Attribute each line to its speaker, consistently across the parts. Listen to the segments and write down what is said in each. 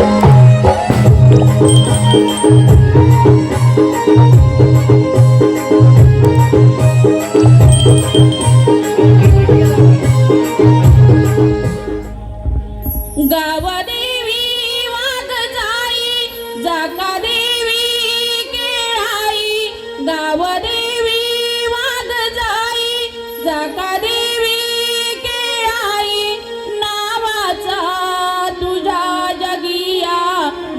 Speaker 1: Thank you.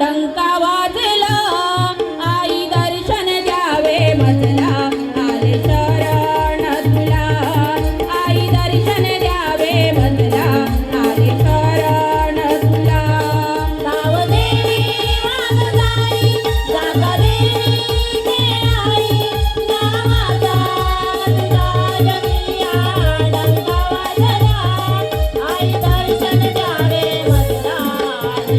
Speaker 1: डंका वाजला. आई दर्शन द्यावे म्हटला आले शरण तुला. आई दर्शन द्यावे म्हटला आले शरण तुला. गावदेवी वाजताई गावदेवी आई गावात गाजनिया डंका वाजला. आई दर्शन द्यावे म्हटला आले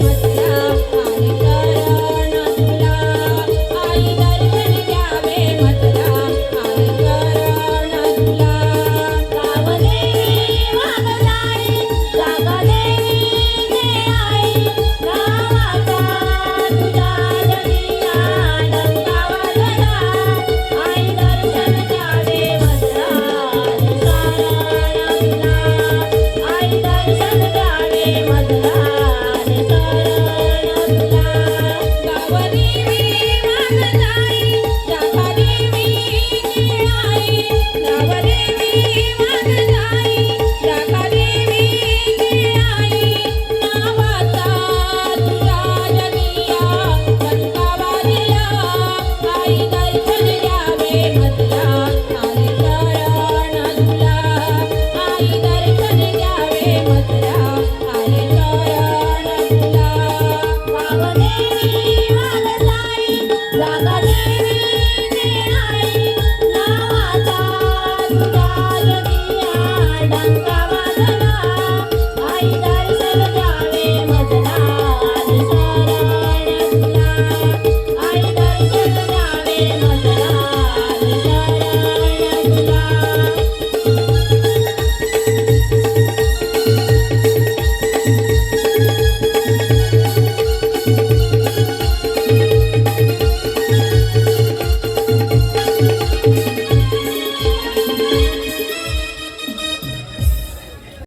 Speaker 1: Thank you.